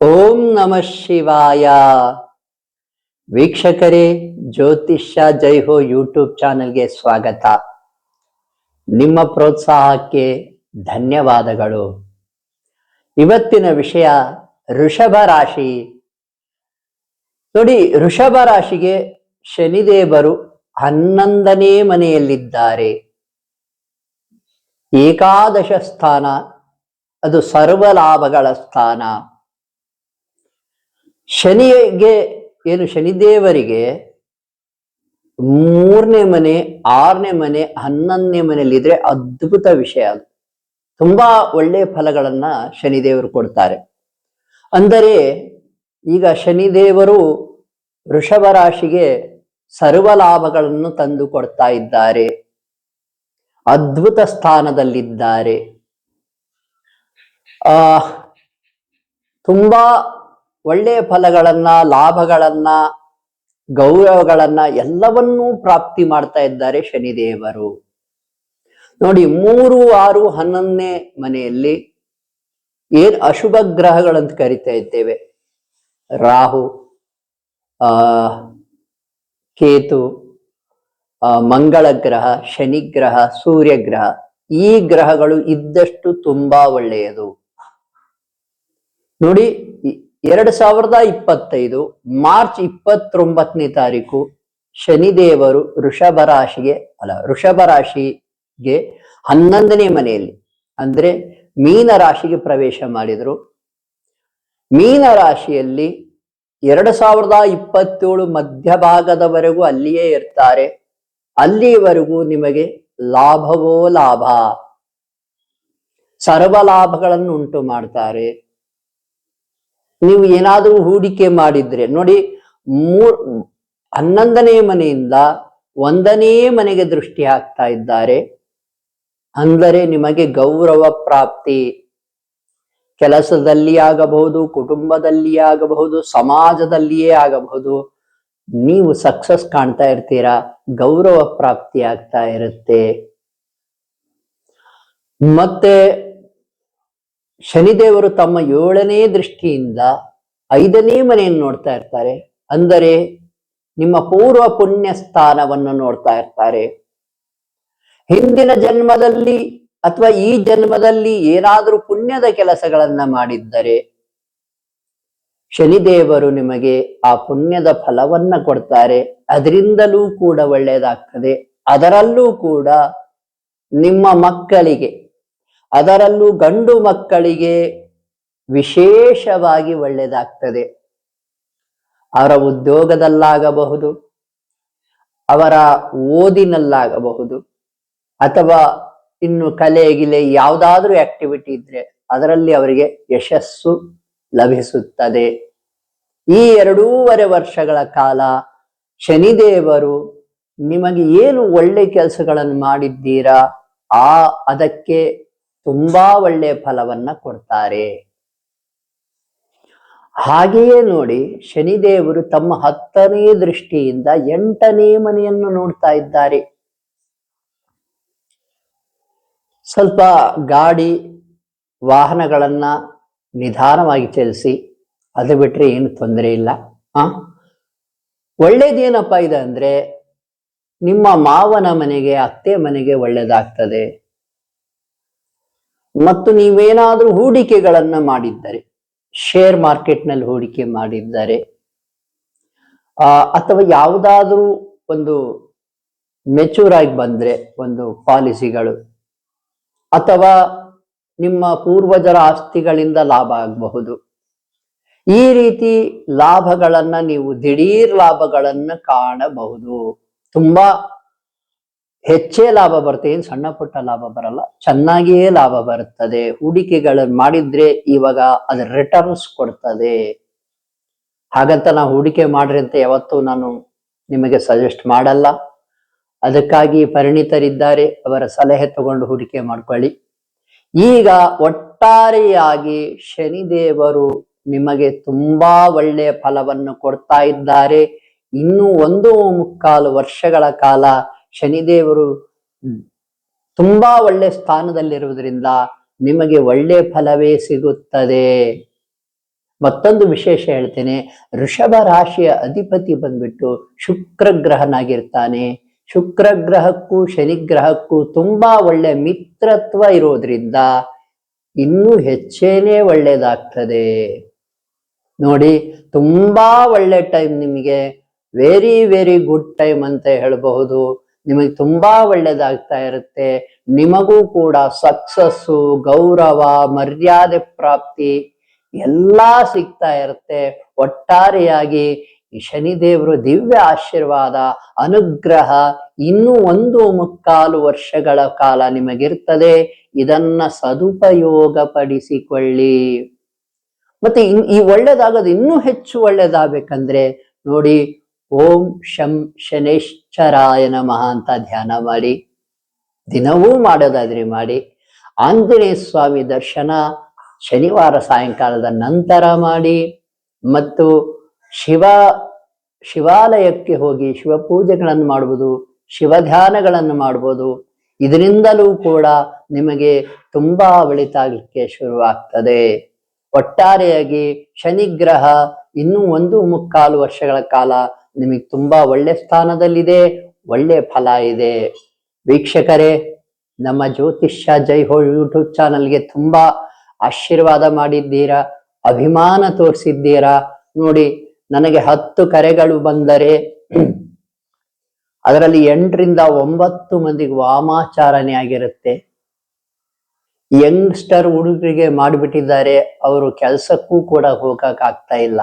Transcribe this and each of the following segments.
ಓಂ ನಮಃ ಶಿವಾಯ. ವೀಕ್ಷಕರೇ, ಜ್ಯೋತಿಷ್ಯ ಜೈಹೋ ಯೂಟ್ಯೂಬ್ ಚಾನೆಲ್ಗೆ ಸ್ವಾಗತ. ನಿಮ್ಮ ಪ್ರೋತ್ಸಾಹಕ್ಕೆ ಧನ್ಯವಾದಗಳು. ಇವತ್ತಿನ ವಿಷಯ ಋಷಭ ರಾಶಿ. ನೋಡಿ, ಋಷಭ ರಾಶಿಗೆ ಶನಿದೇವರು ಹನ್ನೊಂದನೇ ಮನೆಯಲ್ಲಿದ್ದಾರೆ. ಏಕಾದಶ ಸ್ಥಾನ ಅದು ಸರ್ವ ಲಾಭಗಳ ಸ್ಥಾನ. ಶನಿಗೆ, ಏನು ಶನಿದೇವರಿಗೆ ಮೂರನೇ ಮನೆ, ಆರನೇ ಮನೆ, ಹನ್ನೊಂದನೇ ಮನೆಯಲ್ಲಿದ್ರೆ ಅದ್ಭುತ ವಿಷಯ ಅದು. ತುಂಬಾ ಒಳ್ಳೆಯ ಫಲಗಳನ್ನ ಶನಿದೇವರು ಕೊಡ್ತಾರೆ. ಅಂದರೆ ಈಗ ಶನಿದೇವರು ವೃಷಭ ರಾಶಿಗೆ ಸರ್ವ ಲಾಭಗಳನ್ನು ತಂದು ಕೊಡ್ತಾ ಇದ್ದಾರೆ. ಅದ್ಭುತ ಸ್ಥಾನದಲ್ಲಿದ್ದಾರೆ. ಆ ತುಂಬಾ ಒಳ್ಳೆಯ ಫಲಗಳನ್ನ ಲಾಭಗಳನ್ನ ಗೌರವಗಳನ್ನ ಎಲ್ಲವನ್ನೂ ಪ್ರಾಪ್ತಿ ಮಾಡ್ತಾ ಇದ್ದಾರೆ ಶನಿದೇವರು. ನೋಡಿ ಮೂರು ಆರು ಹನ್ನೊಂದನೇ ಮನೆಯಲ್ಲಿ ಏನ್ ಅಶುಭ ಗ್ರಹಗಳಂತ ಕರಿತಾ ಇದ್ದೇವೆ. ರಾಹು ಆ ಕೇತು ಆ, ಮಂಗಳ ಗ್ರಹ ಶನಿ ಗ್ರಹ ಸೂರ್ಯ ಗ್ರಹ ಈ ಗ್ರಹಗಳು ಇದ್ದಷ್ಟು ತುಂಬಾ ಒಳ್ಳೆಯದು. ನೋಡಿ ಎರಡ್ ಸಾವಿರದ ಇಪ್ಪತ್ತೈದು ಮಾರ್ಚ್ ಇಪ್ಪತ್ತೊಂಬತ್ತನೇ ತಾರೀಕು ಶನಿದೇವರು ವೃಷಭ ರಾಶಿಗೆ, ಅಲ್ಲ ಋಷಭ ರಾಶಿಗೆ ಹನ್ನೊಂದನೇ ಮನೆಯಲ್ಲಿ, ಅಂದ್ರೆ ಮೀನ ರಾಶಿಗೆ ಪ್ರವೇಶ ಮಾಡಿದರು. ಮೀನ ರಾಶಿಯಲ್ಲಿ ಎರಡು ಸಾವಿರದ ಇಪ್ಪತ್ತೇಳು ಮಧ್ಯಭಾಗದವರೆಗೂ ಅಲ್ಲಿಯೇ ಇರ್ತಾರೆ. ಅಲ್ಲಿಯವರೆಗೂ ನಿಮಗೆ ಲಾಭವೋ ಲಾಭ? ಸರ್ವ ಲಾಭಗಳನ್ನು ಉಂಟು ಮಾಡ್ತಾರೆ. ನೀವು ಏನಾದರೂ ಹೂಡಿಕೆ ಮಾಡಿದ್ರೆ, ನೋಡಿ ಮೂರ್ ಹನ್ನೊಂದನೇ ಮನೆಯಿಂದ ಒಂದನೇ ಮನೆಗೆ ದೃಷ್ಟಿ ಹಾಕ್ತಾ ಇದ್ದಾರೆ. ಅಂದರೆ ನಿಮಗೆ ಗೌರವ ಪ್ರಾಪ್ತಿ. ಕೆಲಸದಲ್ಲಿ ಆಗಬಹುದು, ಕುಟುಂಬದಲ್ಲಿ ಆಗಬಹುದು, ಸಮಾಜದಲ್ಲಿಯೇ ಆಗಬಹುದು. ನೀವು ಸಕ್ಸಸ್ ಕಾಣ್ತಾ ಇರ್ತೀರಾ, ಗೌರವ ಪ್ರಾಪ್ತಿ ಆಗ್ತಾ ಇರುತ್ತೆ. ಮತ್ತೆ ಶನಿದೇವರು ತಮ್ಮ ಏಳನೇ ದೃಷ್ಟಿಯಿಂದ ಐದನೇ ಮನೆಯನ್ನು ನೋಡ್ತಾ ಇರ್ತಾರೆ. ಅಂದರೆ ನಿಮ್ಮ ಪೂರ್ವ ಪುಣ್ಯ ಸ್ಥಾನವನ್ನು ನೋಡ್ತಾ ಇರ್ತಾರೆ. ಹಿಂದಿನ ಜನ್ಮದಲ್ಲಿ ಅಥವಾ ಈ ಜನ್ಮದಲ್ಲಿ ಏನಾದರೂ ಪುಣ್ಯದ ಕೆಲಸಗಳನ್ನ ಮಾಡಿದ್ದರೆ ಶನಿದೇವರು ನಿಮಗೆ ಆ ಪುಣ್ಯದ ಫಲವನ್ನ ಕೊಡ್ತಾರೆ. ಅದರಿಂದಲೂ ಕೂಡ ಒಳ್ಳೆಯದಾಗ್ತದೆ ಅದರಲ್ಲೂ ಕೂಡ ನಿಮ್ಮ ಮಕ್ಕಳಿಗೆ ಅದರಲ್ಲೂ ಗಂಡು ಮಕ್ಕಳಿಗೆ ವಿಶೇಷವಾಗಿ ಒಳ್ಳೆಯದಾಗ್ತದೆ ಅವರ ಉದ್ಯೋಗದಲ್ಲಾಗಬಹುದು, ಅವರ ಓದಿನಲ್ಲಾಗಬಹುದು, ಅಥವಾ ಇನ್ನು ಕಲೆ ಗಿಲೆ ಯಾವುದಾದ್ರೂ ಆಕ್ಟಿವಿಟಿ ಇದ್ರೆ ಅದರಲ್ಲಿ ಅವರಿಗೆ ಯಶಸ್ಸು ಲಭಿಸುತ್ತದೆ. ಈ ಎರಡೂವರೆ ವರ್ಷಗಳ ಕಾಲ ಶನಿದೇವರು ನಿಮಗೆ ಏನು ಒಳ್ಳೆ ಕೆಲಸಗಳನ್ನು ಮಾಡಿದ್ದೀರಾ, ಆ ಅದಕ್ಕೆ ತುಂಬಾ ಒಳ್ಳೆಯ ಫಲವನ್ನ ಕೊಡ್ತಾರೆ. ಹಾಗೆಯೇ ನೋಡಿ ಶನಿದೇವರು ತಮ್ಮ ಹತ್ತನೇ ದೃಷ್ಟಿಯಿಂದ ಎಂಟನೇ ಮನೆಯನ್ನು ನೋಡ್ತಾ ಇದ್ದಾರೆ. ಸ್ವಲ್ಪ ಗಾಡಿ, ವಾಹನಗಳನ್ನ ನಿಧಾನವಾಗಿ ಚಲಿಸಿ, ಅದು ಬಿಟ್ರೆ ಏನು ತೊಂದರೆ ಇಲ್ಲ. ಆ? ಒಳ್ಳೇದೇನಪ್ಪ ಇದೆ ಅಂದ್ರೆ ನಿಮ್ಮ ಮಾವನ ಮನೆಗೆ, ಅತ್ತೆ ಮನೆಗೆ ಒಳ್ಳೇದಾಗ್ತದೆ. ಮತ್ತು ನೀವೇನಾದರೂ ಹೂಡಿಕೆಗಳನ್ನ ಮಾಡಿದ್ದರೆ ಶೇರ್ ಮಾರ್ಕೆಟ್ನಲ್ಲಿ ಹೂಡಿಕೆ ಮಾಡಿದ್ದಾರೆ ಅಥವಾ ಯಾವುದಾದ್ರೂ ಒಂದು ಮೆಚೂರ್ ಆಗಿ ಬಂದ್ರೆ, ಒಂದು ಪಾಲಿಸಿಗಳು, ಅಥವಾ ನಿಮ್ಮ ಪೂರ್ವಜರ ಆಸ್ತಿಗಳಿಂದ ಲಾಭ ಆಗಬಹುದು. ಈ ರೀತಿ ಲಾಭಗಳನ್ನ ನೀವು ದಿಢೀರ್ ಲಾಭಗಳನ್ನ ಕಾಣಬಹುದು. ತುಂಬಾ ಹೆಚ್ಚೇ ಲಾಭ ಬರುತ್ತೆ. ಏನು ಸಣ್ಣ ಪುಟ್ಟ ಲಾಭ ಬರಲ್ಲ. ಚೆನ್ನಾಗಿಯೇ ಲಾಭ ಬರುತ್ತದೆ. ಹೂಡಿಕೆಗಳು ಮಾಡಿದ್ರೆ ಇವಾಗ ಅದ್ರ ರಿಟರ್ನ್ಸ್ ಕೊಡ್ತದೆ. ಹಾಗಂತ ನಾವು ಹೂಡಿಕೆ ಮಾಡ್ರಿ ಅಂತ ಯಾವತ್ತೂ ನಾನು ನಿಮಗೆ ಸಜೆಸ್ಟ್ ಮಾಡಲ್ಲ. ಅದಕ್ಕಾಗಿ ಪರಿಣಿತರಿದ್ದಾರೆ. ಅವರ ಸಲಹೆ ತಗೊಂಡು ಹೂಡಿಕೆ ಮಾಡ್ಕೊಳ್ಳಿ. ಈಗ ಒಟ್ಟಾರೆಯಾಗಿ ಶನಿದೇವರು ನಿಮಗೆ ತುಂಬಾ ಒಳ್ಳೆಯ ಫಲವನ್ನು ಕೊಡ್ತಾ ಇದ್ದಾರೆ. ಇನ್ನೂ ಒಂದು ಮುಕ್ಕಾಲು ವರ್ಷಗಳ ಕಾಲ ಶನಿದೇವರು ತುಂಬಾ ಒಳ್ಳೆ ಸ್ಥಾನದಲ್ಲಿರುವುದರಿಂದ ನಿಮಗೆ ಒಳ್ಳೆ ಫಲವೇ ಸಿಗುತ್ತದೆ. ಮತ್ತೊಂದು ವಿಶೇಷ ಹೇಳ್ತೇನೆ. ಋಷಭ ರಾಶಿಯ ಅಧಿಪತಿ ಬಂದ್ಬಿಟ್ಟು ಶುಕ್ರ ಗ್ರಹನಾಗಿರ್ತಾನೆ. ಶುಕ್ರ ಗ್ರಹಕ್ಕೂ ಶನಿ ಗ್ರಹಕ್ಕೂ ತುಂಬಾ ಒಳ್ಳೆ ಮಿತ್ರತ್ವ ಇರೋದ್ರಿಂದ ಇನ್ನೂ ಹೆಚ್ಚೇನೆ ಒಳ್ಳೇದಾಗ್ತದೆ. ನೋಡಿ, ತುಂಬಾ ಒಳ್ಳೆ ಟೈಮ್ ನಿಮಗೆ. ವೆರಿ ವೆರಿ ಗುಡ್ ಟೈಮ್ ಅಂತ ಹೇಳಬಹುದು. ನಿಮಗೆ ತುಂಬಾ ಒಳ್ಳೇದಾಗ್ತಾ ಇರುತ್ತೆ. ನಿಮಗೂ ಕೂಡ ಸಕ್ಸಸ್ಸು, ಗೌರವ, ಮರ್ಯಾದೆ ಪ್ರಾಪ್ತಿ ಎಲ್ಲ ಸಿಗ್ತಾ ಇರುತ್ತೆ. ಒಟ್ಟಾರೆಯಾಗಿ ಈ ಶನಿದೇವರು ದಿವ್ಯ ಆಶೀರ್ವಾದ, ಅನುಗ್ರಹ ಇನ್ನೂ ಒಂದು ಮುಕ್ಕಾಲು ವರ್ಷಗಳ ಕಾಲ ನಿಮಗಿರ್ತದೆ. ಇದನ್ನ ಸದುಪಯೋಗ ಪಡಿಸಿಕೊಳ್ಳಿ ಮತ್ತೆ ಈ ಒಳ್ಳೇದಾಗೋದು ಇನ್ನೂ ಹೆಚ್ಚು ಒಳ್ಳೇದಾಗಬೇಕಂದ್ರೆ ನೋಡಿ, ಓಂ ಶಂ ಶನೇಶ್ವರಾಯ ನಮಃ ಅಂತ ಧ್ಯಾನ ಮಾಡಿ, ದಿನವೂ ಮಾಡೋದಾದ್ರೆ ಮಾಡಿ, ಆಂಜನೇಯ ಸ್ವಾಮಿ ದರ್ಶನ ಶನಿವಾರ ಸಾಯಂಕಾಲದ ನಂತರ ಮಾಡಿ, ಮತ್ತು ಶಿವ, ಶಿವಾಲಯಕ್ಕೆ ಹೋಗಿ ಶಿವ ಪೂಜೆಗಳನ್ನು ಮಾಡ್ಬೋದು, ಶಿವ ಧ್ಯಾನಗಳನ್ನು ಮಾಡ್ಬೋದು. ಇದರಿಂದಲೂ ಕೂಡ ನಿಮಗೆ ತುಂಬಾ ಒಳಿತಾಗಲಿಕ್ಕೆ ಶುರುವಾಗ್ತದೆ. ಒಟ್ಟಾರೆಯಾಗಿ ಶನಿಗ್ರಹ ಇನ್ನೂ ಒಂದು ಮುಕ್ಕಾಲು ವರ್ಷಗಳ ಕಾಲ ನಿಮಗೆ ತುಂಬಾ ಒಳ್ಳೆ ಸ್ಥಾನದಲ್ಲಿದೆ, ಒಳ್ಳೆ ಫಲ ಇದೆ. ವೀಕ್ಷಕರೇ, ನಮ್ಮ ಜ್ಯೋತಿಷ್ಯ ಜೈ ಹೋ ಯೂಟ್ಯೂಬ್ ಚಾನಲ್ಗೆ ತುಂಬಾ ಆಶೀರ್ವಾದ ಮಾಡಿದ್ದೀರಾ, ಅಭಿಮಾನ ತೋರಿಸಿದ್ದೀರಾ? ನೋಡಿ, ನನಗೆ ಹತ್ತು ಕರೆಗಳು ಬಂದರೆ, ಅದರಲ್ಲಿ ಎಂಟರಿಂದ ಒಂಬತ್ತು ಮಂದಿಗೆ ವಾಮಾಚಾರಣೆ ಆಗಿರುತ್ತೆ. ಯಂಗ್ಸ್ಟರ್ ಹುಡುಗರಿಗೆ ಮಾಡಿಬಿಟ್ಟಿದ್ದಾರೆ, ಅವರು ಕೆಲಸಕ್ಕೂ ಕೂಡ ಹೋಗಕ್ಕಾಗ್ತಾ ಇಲ್ಲ.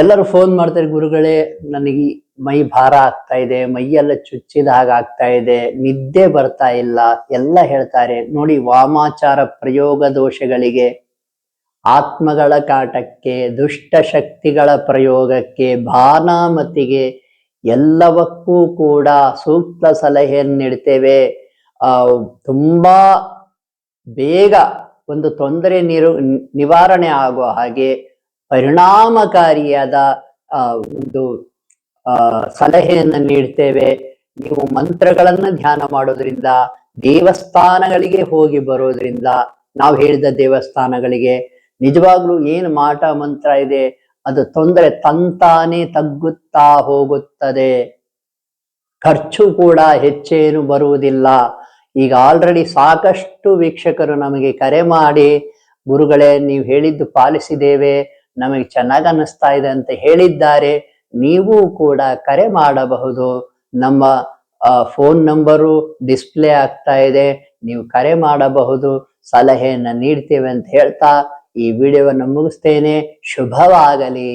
ಎಲ್ಲರೂ ಫೋನ್ ಮಾಡ್ತಾರೆ, ಗುರುಗಳೇ, ನನಗೆ ಮೈ ಭಾರ ಆಗ್ತಾ ಇದೆ, ಮೈಯೆಲ್ಲ ಚುಚ್ಚಿದ ಹಾಗೆ ಆಗ್ತಾ ಇದೆ, ನಿದ್ದೆ ಬರ್ತಾ ಇಲ್ಲ, ಎಲ್ಲ ಹೇಳ್ತಾರೆ. ನೋಡಿ, ವಾಮಾಚಾರ ಪ್ರಯೋಗ ದೋಷಗಳಿಗೆ, ಆತ್ಮಗಳ ಕಾಟಕ್ಕೆ, ದುಷ್ಟ ಶಕ್ತಿಗಳ ಪ್ರಯೋಗಕ್ಕೆ, ಭಾನಾಮತಿಗೆ ಎಲ್ಲವಕ್ಕೂ ಕೂಡ ಸೂಕ್ತ ಸಲಹೆಯನ್ನು ನೀಡ್ತೇವೆ. ತುಂಬಾ ಬೇಗ ಒಂದು ತೊಂದರೆ ನಿರು, ನಿವಾರಣೆ ಆಗುವ ಹಾಗೆ ಪರಿಣಾಮಕಾರಿಯಾದ ಒಂದು ಸಲಹೆಯನ್ನು ನೀಡ್ತೇವೆ. ನೀವು ಮಂತ್ರಗಳನ್ನ ಧ್ಯಾನ ಮಾಡೋದ್ರಿಂದ, ದೇವಸ್ಥಾನಗಳಿಗೆ ಹೋಗಿ ಬರೋದ್ರಿಂದ, ನಾವು ಹೇಳಿದ ದೇವಸ್ಥಾನಗಳಿಗೆ, ನಿಜವಾಗ್ಲೂ ಏನು ಮಾಟ ಮಂತ್ರ ಇದೆ, ಅದು ತೊಂದರೆ ತಂತಾನೆ ತಗ್ಗುತ್ತಾ ಹೋಗುತ್ತದೆ. ಖರ್ಚು ಕೂಡ ಹೆಚ್ಚೇನು ಬರುವುದಿಲ್ಲ. ಈಗ ಆಲ್ರೆಡಿ ಸಾಕಷ್ಟು ವೀಕ್ಷಕರು ನಮಗೆ ಕರೆ ಮಾಡಿ, ಗುರುಗಳೇ, ನೀವು ಹೇಳಿದ್ದು ಪಾಲಿಸಿದ್ದೇವೆ. ನಮಗೆ ಚೆನ್ನಾಗಿ ಅನ್ನಿಸ್ತಾ ಇದೆ ಅಂತ ಹೇಳಿದ್ದಾರೆ, ನೀವು ಕೂಡ ಕರೆ ಮಾಡಬಹುದು. ನಮ್ಮ ಫೋನ್ ನಂಬರು ಡಿಸ್ಪ್ಲೇ ಆಗ್ತಾ ಇದೆ, ನೀವು ಕರೆ ಮಾಡಬಹುದು, ಸಲಹೆಯನ್ನು ನೀಡ್ತೇವೆ ಅಂತ ಹೇಳ್ತಾ ಈ ವಿಡಿಯೋವನ್ನು ಮುಗಿಸ್ತೇನೆ. ಶುಭವಾಗಲಿ.